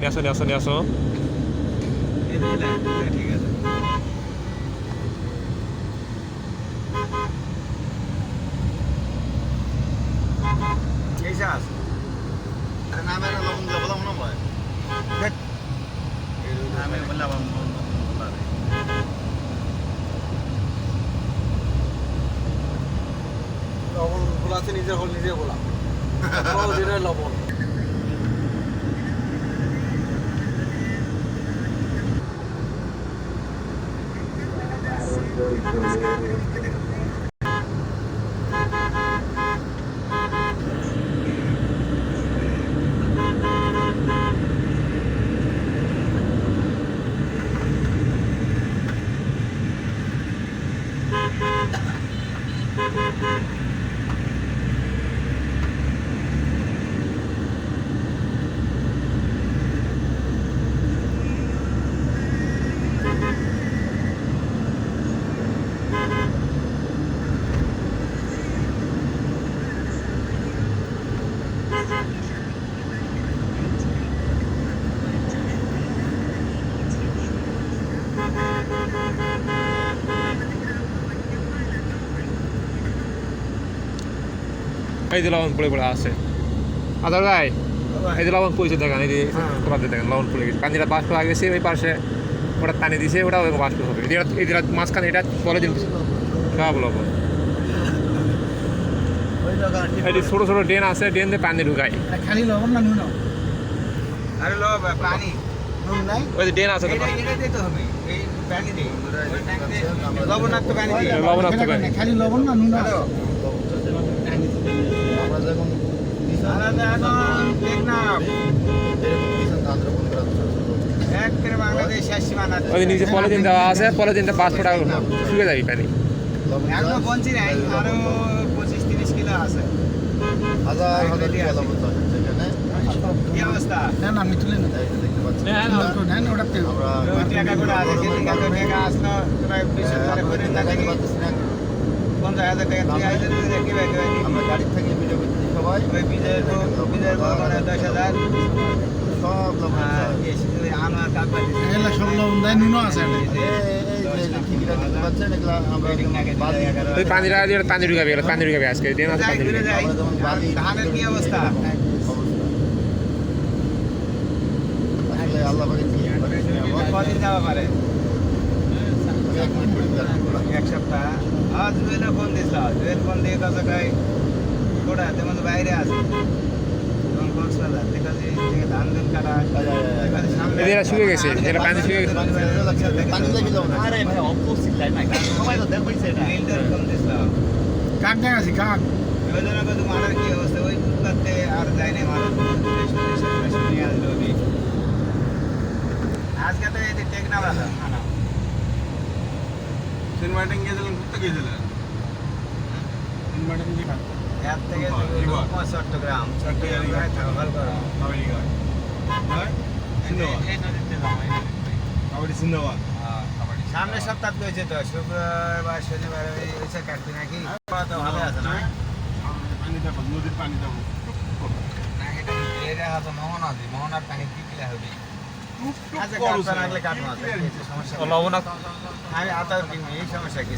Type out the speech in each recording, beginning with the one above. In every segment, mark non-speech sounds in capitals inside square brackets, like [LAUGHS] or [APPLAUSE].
নিয়ে আসো নিয়ে আসো নিয়ে আসো। এই দিলে ঠিক আছে আমি বললাম লবণ গোলাতে নিজে হল নিজে [LAUGHS] দিনের লবণ। really, really, really. এই যে লবণ পড়ে পড়ে আছে। আদার ভাই এই যে লবণ পড়েছে দেখেন এই যে তোলাতে দেখেন লবণ পড়ে গেছে পানিটা বাষ্প হয়ে গেছে ওই পাশে ওটা টানি দিছে ওটা ওই বাষ্প হবে। এটা যে মাঝখানে এটা বলে দিন সব লবণ যে ছোটো ছোটো ড্রেন আছে ড্রেন দিয়ে পানি ঢুকায়। খালি লবণ না নুন? আরে লো পানি। নুন নাই? ওই যে ড্রেন আছে তো। এটা এটা দিতে হবে। এই পানি দে ওই ট্যাঙ্ক দে লবণাক্ত পানি দে লবণাক্ত পানি। খালি লবণ না নুন আমরা যখন আলাদা এখন দেখ না। এক করে বাংলাদেশ শেষ সীমানা ওই নিচে পলিথিন দেওয়া আছে পলিথিনটা বাষ্পটা শুকে যায় পানি। এখনও পৌঁছি নাই আরও পঁচিশ তিরিশ কিলো আছে। হাজার হাজার টাকা লবণ থাকে সেখানে কি অবস্থা? না না আমি তুলে না দেখতে পাচ্ছি নেন ওটাতে আমরা টাকা করে আছে টাকা আসলো বিশ হাজার করে পঞ্চাশ হাজার টাকা আমরা গাড়ি থেকে সবাই ওই বিজয়ের বিজয়ের মানে দশ হাজার। সব লবণ আর আছে। এই আমার কাকা এগুলা সব লবণ দেয় নুনও আছে পানি ঢুকাবে পানি ঢুকাবে আজকে পানি ধানের কি অবস্থা? আল্লাহ কদিন যাওয়া পারে। এক সপ্তাহ। আজ জুয়েলে ফোন দিস জুয়েল ফোন দিয়ে কাছে কোটা তেমন বাইরে আছে। গেছে, এরা পানি শুকিয়ে গেছে। পানি লাগি যাও না। আরে ভাই অপোজিট লাইন না সবাই তো দেখবেন সেটা নীলদের কাক দেখ আছে কাক? ওই কত মারার কি অবস্থা? ওই করতে আর যায় না মারার নিয়ে আসলো আমি আজকে তো এই টেক না বাধা সেন্ট ঘুরতে মার্টিন কি এর থেকে এবার। চট্টগ্রাম চট্টগ্রাম। থাকার করো আমেরিকা হ্যাঁ? এই নদীতে যাও এই নদীতে। কাবাডি সিন্দাবাদ। সামনের সপ্তাহ হয়েছে তো শুক্রবার বা শনিবার হয়েছে কাটবি নাকি? তো ভালো আছে না? পানি দেখো নদীর পানি দেখো। না এটা এরা হতো মোহনা মোহনার পানি হবে। আচ্ছা আছে। সমস্যা লবণাক্ত আমি কিনবি এই সমস্যা কি?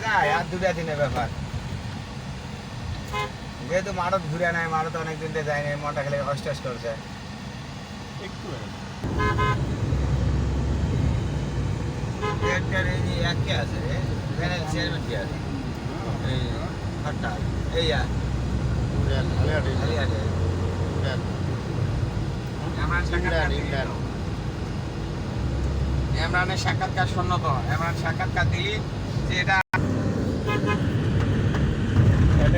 সব আর দুটা দিনের ব্যাপার। যেহেতু মারত ঘুরে নাই মারত অনেক দিন যায় নাই মনটা খেলে কষ্ট করছে। একটু একটার এই যে এক কে আছে রে এখানে চেয়ারম্যান কে আছে? এই হঠাৎ এই আর। খালি সাক্ষাৎকার ইমরানের সাক্ষাৎকার শূন্য তো ইমরান সাক্ষাৎকার দিলি যে এটা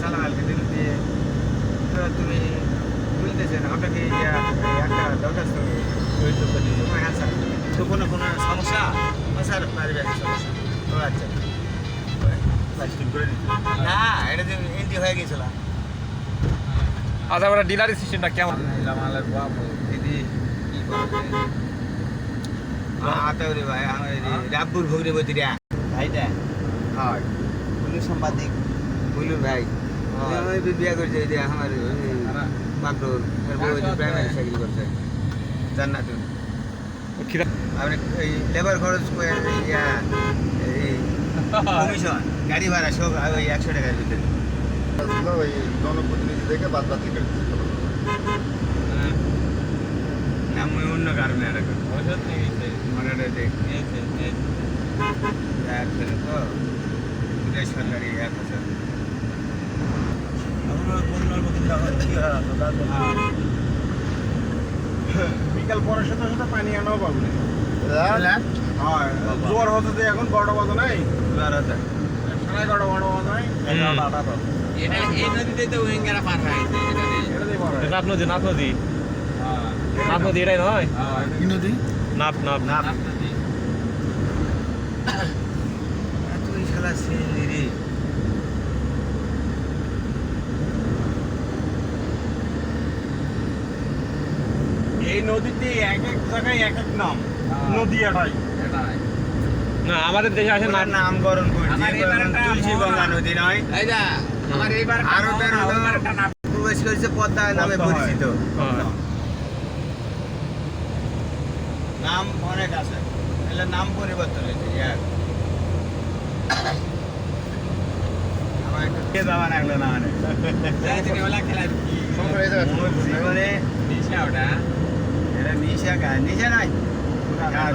সালাম আলাইকুম দিল দিয়ে তো তুমি বুঝতেছেন আপনাকে ইয়া দরখাস্ত তো। হ্যাঁ স্যার। তো কোনো কোনো সমস্যা? হ্যাঁ স্যার পারিবারিক সমস্যা। ও আচ্ছা। না এটা এন্ট্রি হয়ে গেছিল আচ্ছা ওরা ডিলারি সিস্টেমটা কেমন? দিদি কি করবে ভাই আমার রাব্বুর ভগরে বতিরা ভাইটা? হয়। পুলিশ সাংবাদিক। বুলুর ভাই। আমি বিয়া করছে যে আমার মাকরুর এর বউ প্রাইমারি চাকরি করছে। জান্নাতুন। আপনি এই লেবার খরচ করে ইয়া এই কমিশন গাড়ি ভাড়া সব ওই একশো টাকার ভিতরে। ওই জনপ্রতিনিধি থেকে বাদ বাকি করে দিচ্ছিল। না মুই অন্য কারণে আর মনে দেখ নিয়েছে নিয়েছে এক তো সরকারি এক বছর। বিকাল পরের সাথে সাথে পানি আনাও পাবো। না হ্যাঁ? হয়। জোয়ার হতে তো এখন বারোটা বাজে নাই? সাড়ে এগারোটা বারোটা বাজে নাই? এগারোটা এটা এই নদীতে তো উইঙ্গারা পার হয়। নাপ নদী নাপ নদী হ্যাঁ। নাপ নদী এটাই নয়? হ্যাঁ, নদী? নাপ নাপ। না নাপ নদী। তুই শালা সিলি এই নদীতে এক এক জায়গায় এক এক নাম। হ্যাঁ। নদী এটাই। না আমাদের দেশে আসে নাপ নামকরণ করছে আমার এবার তুলসী গঙ্গা নদী নয়। এই যা আমার এইবার হলো প্রবেশ করেছে পদ্মা নামে পরিচিত। নাম অনেক আছে। এলে নাম পরিবর্তন হয়েছে কে যাওয়া লাগল না মানে জীবনে নিশা ওটা। নিশা গায় নিশা নাই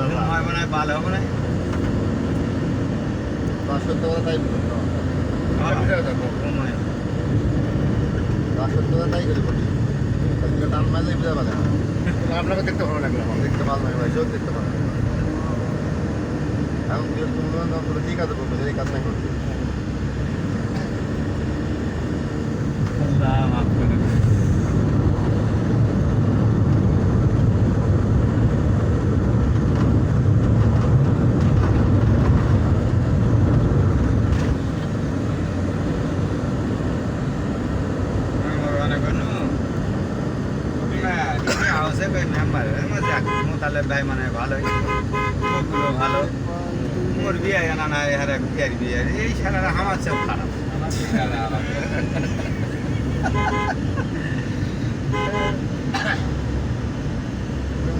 ঘুম মনে হয় ভালো হবে না সত্য কথা তাই ঘুম হয় সত্য কথা তাই করে টান মারলে বুঝে পারে না। আপনাকে দেখতে ভালো লাগল। দেখতে ভালো লাগে ভাই, সব দেখতে ভালো লাগে। এখন না, ঠিক আছে বলব, এই কাজ নাই করতে। আল্লাহ মাফ করে দে। আমার অনেক অনু হাউসে কই মেম্বার মোতালেব ভাই মানে ভালোই। মুখগুলো ভালো। মোর বিয়ে জানা না এর এক বিয়ের বিয়ে এই সারা আমার সব খারাপ। আমার ঠিকানা আলাদা।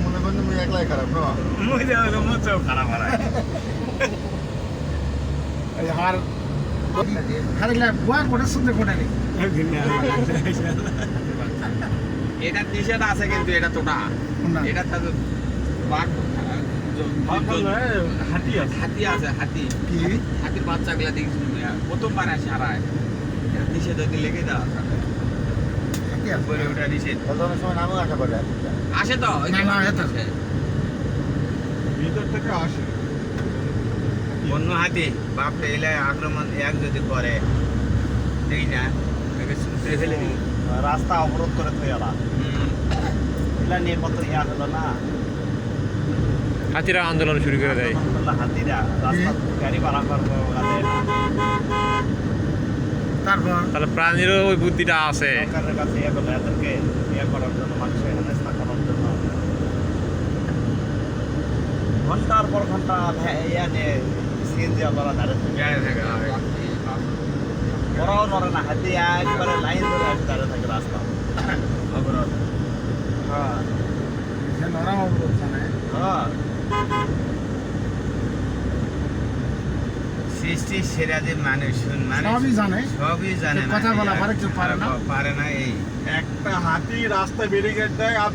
মনে করেন তুমি একলাই খারাপ না? মুই দেখো মোর সব খারাপ হারাই আর বুয়া করে শুনতে কোটা নেই এটা নিষেধ আছে কিন্তু এটা তোটা এটা তো বাঘ হাতি আছে। হাতি আছে হাতি। হাতির বাচ্চাগুলা দেখিস প্রথমবার আসে হারায়। নিষেধ হতে লেগে দেওয়া থাকে। বলে ওটা নিষেধ। অন্য আসা। তো। ভিতর থেকে আসে। হাতে বাপরে এলে আক্রমণ এক যদি করে দেখি না রাস্তা অবরোধ করে থই আলা হুম। এলা নিয়ে কত ইয়া হলো না? হাতিরা আন্দোলন শুরু করে দেয় হাতিরা রাস্তা গাড়ি ভাড়া করব ওখানে তারপর তাহলে প্রাণীরও ওই বুদ্ধিটা আছে সরকারের কাছে ইয়ে করল এদেরকে ইয়ে করার জন্য মানুষের হেনস্থা করার জন্য ঘণ্টার পর ঘণ্টা ভ্যা- ইয়া নিয়ে সিএনজি আলাদা দাঁড়িয়ে থাকে গায়ে থাকে, হয়। ওরাও নড়ে না হাতি একবারে লাইন ধরে আসে দাঁড়িয়ে থাকে রাস্তা অবরোধ হ্যাঁ হ্যাঁ সৃষ্টি সেরা যে মানুষ মানুষ সবই জানে। সবই জানে কথা বলা পারে কেউ পারে না। পারে না এই। একটা হাতি রাস্তায় ব্যারিকেড দেয় আর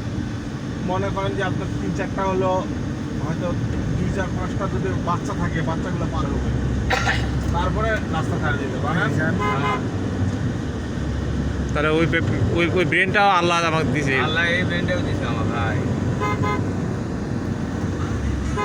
মনে করেন যে আপনার তিন চারটা হলো হয়তো দুই চার পাঁচটা যদি বাচ্চা থাকে বাচ্চাগুলো পার হবে। তারপরে রাস্তা ছাড়ে দিতে পারেন হ্যাঁ। তাহলে ওই ওই ওই ব্রেনটাও আল্লাহ আমাকে দিছে। আল্লাহ এই ব্রেনটাও দিছে আমার ভাই।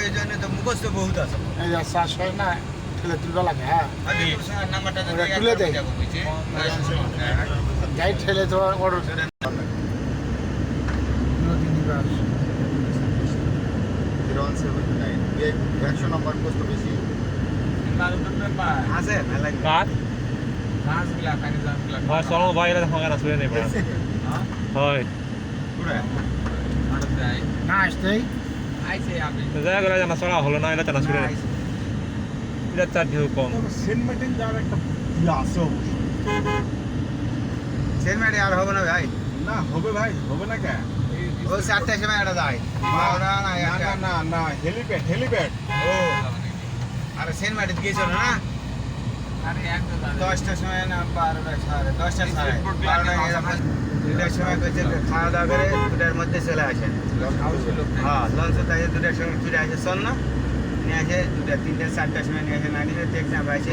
এই জন্য তো মুখস্থ বহুত আছে চাষ হয় না ঠেলে তুলবে লাগে হ্যাঁ হয়তো তোর সঙ্গে নাম্বারটা যদি ওরা একবার তুলে দেয়। যাই ঠেলে তো order zero one seven nine একশো নাম্বার কষ্ট বেশি আছে ভালো লাগে কাজ গাছগুলা কানি গাছগুলা হয় চলো দেখা কেন শুয়ে নেই হয় না আসতেই জায়গা করে জানা চড়া হলো না এটা জানা শুনে এটা চার ঢেউ কম। সেন্ট মার্টিন যাওয়ার একটা ইয়ে আছে সেন্ট মার্টিন আর হবে না ভাই। না হবে ভাই হবে না কেন ও চারটার সময় একটা যায়। না না না না না হেলিপ্যাড হেলিপ্যাড। ও। আরে সেন্ট মার্টিন গিয়েছিল না? দশটার সময় না বারোটা সাড়ে দশটা সাড়ে দুটার সময় করছে খাওয়া দাওয়া করে দুটার মধ্যে চলে আসে। হ্যাঁ লঞ্চ তাই দুটার সময় ফিরে আসে চল না। নিয়ে আসে দুটা তিনটে চারটার সময় নিয়ে আসে না নিয়ে দেখছে আমরা আসে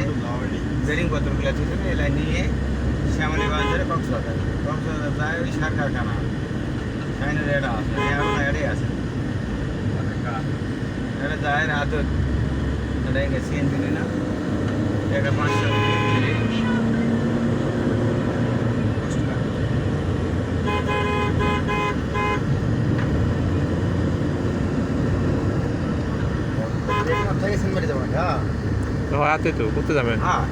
বেরিং পত্রগুলো ছিল এলা নিয়ে শ্যামলীগঞ্জ ধরে কক্সবাজার। কক্সবাজার যায় ওই সার কারখানা। সাইনের এটা আছে এটাই আছে। এটা যায় রাত এটা সিএনজি না এটা পাঁচশো থেকে সেন্ট মারি যাব হ্যাঁ তো হাতে তো করতে যাবেন হ্যাঁ